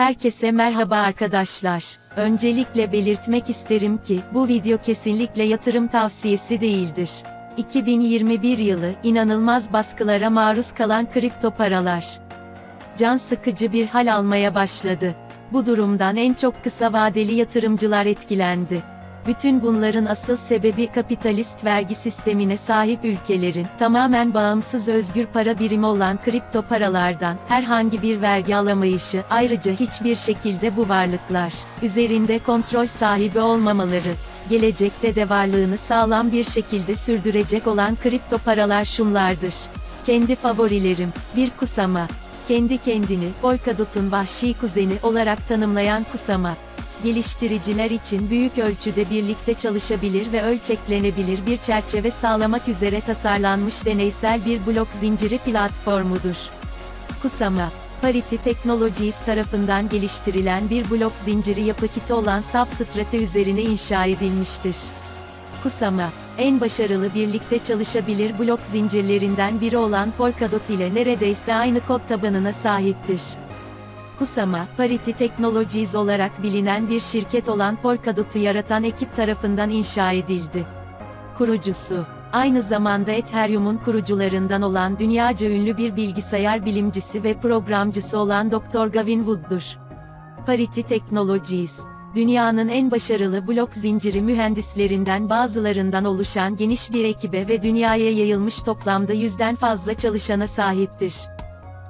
Herkese merhaba arkadaşlar. Öncelikle belirtmek isterim ki, bu video kesinlikle yatırım tavsiyesi değildir. 2021 yılı, inanılmaz baskılara maruz kalan kripto paralar. Can sıkıcı bir hal almaya başladı. Bu durumdan en çok kısa vadeli yatırımcılar etkilendi. Bütün bunların asıl sebebi kapitalist vergi sistemine sahip ülkelerin tamamen bağımsız özgür para birimi olan kripto paralardan herhangi bir vergi alamayışı, ayrıca hiçbir şekilde bu varlıklar üzerinde kontrol sahibi olmamaları, gelecekte de varlığını sağlam bir şekilde sürdürecek olan kripto paralar şunlardır. Kendi favorilerim, bir kusama, kendi kendini, Polkadot'un vahşi kuzeni olarak tanımlayan kusama, geliştiriciler için büyük ölçüde birlikte çalışabilir ve ölçeklenebilir bir çerçeve sağlamak üzere tasarlanmış deneysel bir blok zinciri platformudur. Kusama, Parity Technologies tarafından geliştirilen bir blok zinciri yapı kiti olan Substrate üzerine inşa edilmiştir. Kusama, en başarılı birlikte çalışabilir blok zincirlerinden biri olan Polkadot ile neredeyse aynı kod tabanına sahiptir. Kusama, Parity Technologies olarak bilinen bir şirket olan Polkadot'u yaratan ekip tarafından inşa edildi. Kurucusu, aynı zamanda Ethereum'un kurucularından olan dünyaca ünlü bir bilgisayar bilimcisi ve programcısı olan Dr. Gavin Wood'dur. Parity Technologies, dünyanın en başarılı blok zinciri mühendislerinden bazılarından oluşan geniş bir ekibe ve dünyaya yayılmış toplamda yüzden fazla çalışana sahiptir.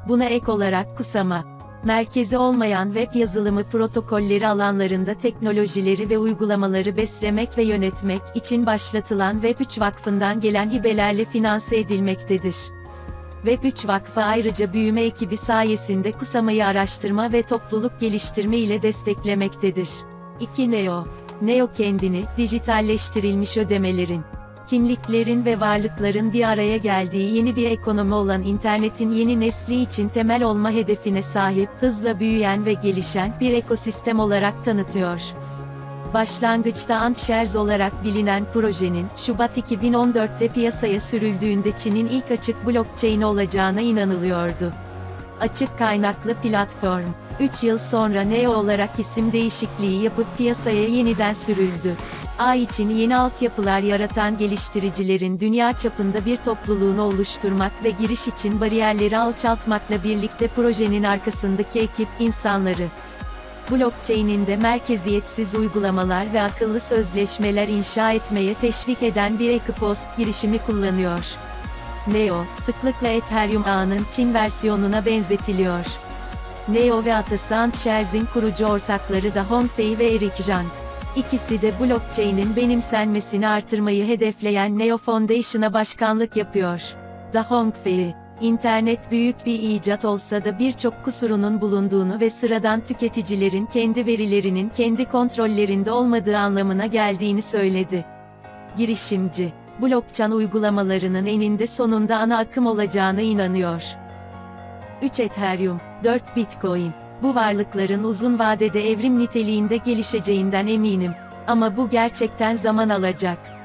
Buna ek olarak Kusama, merkezi olmayan web yazılımı protokolleri alanlarında teknolojileri ve uygulamaları beslemek ve yönetmek için başlatılan Web3 Vakfı'ndan gelen hibelerle finanse edilmektedir. Web3 Vakfı ayrıca büyüme ekibi sayesinde Kusama'yı araştırma ve topluluk geliştirme ile desteklemektedir. 2 Neo Neo kendini, dijitalleştirilmiş ödemelerin, kimliklerin ve varlıkların bir araya geldiği yeni bir ekonomi olan internetin yeni nesli için temel olma hedefine sahip, hızla büyüyen ve gelişen bir ekosistem olarak tanıtıyor. Başlangıçta Antshares olarak bilinen projenin, Şubat 2014'te piyasaya sürüldüğünde Çin'in ilk açık blockchain olacağına inanılıyordu. Açık kaynaklı platform, 3 yıl sonra Neo olarak isim değişikliği yapıp piyasaya yeniden sürüldü. A için yeni altyapılar yaratan geliştiricilerin dünya çapında bir topluluğunu oluşturmak ve giriş için bariyerleri alçaltmakla birlikte projenin arkasındaki ekip, insanları, blockchain'in de merkeziyetsiz uygulamalar ve akıllı sözleşmeler inşa etmeye teşvik eden bir Equipost girişimi kullanıyor. Neo, sıklıkla Ethereum ağının Çin versiyonuna benzetiliyor. Neo ve atası Antshares'in kurucu ortakları da Hongfei ve Eric Zhang. İkisi de blockchain'in benimsenmesini artırmayı hedefleyen Neo Foundation'a başkanlık yapıyor. Da Hongfei, İnternet büyük bir icat olsa da birçok kusurunun bulunduğunu ve sıradan tüketicilerin kendi verilerinin kendi kontrollerinde olmadığı anlamına geldiğini söyledi. Girişimci, blockchain uygulamalarının eninde sonunda ana akım olacağına inanıyor. 3 Ethereum, 4 Bitcoin. Bu varlıkların uzun vadede evrim niteliğinde gelişeceğinden eminim. Ama bu gerçekten zaman alacak.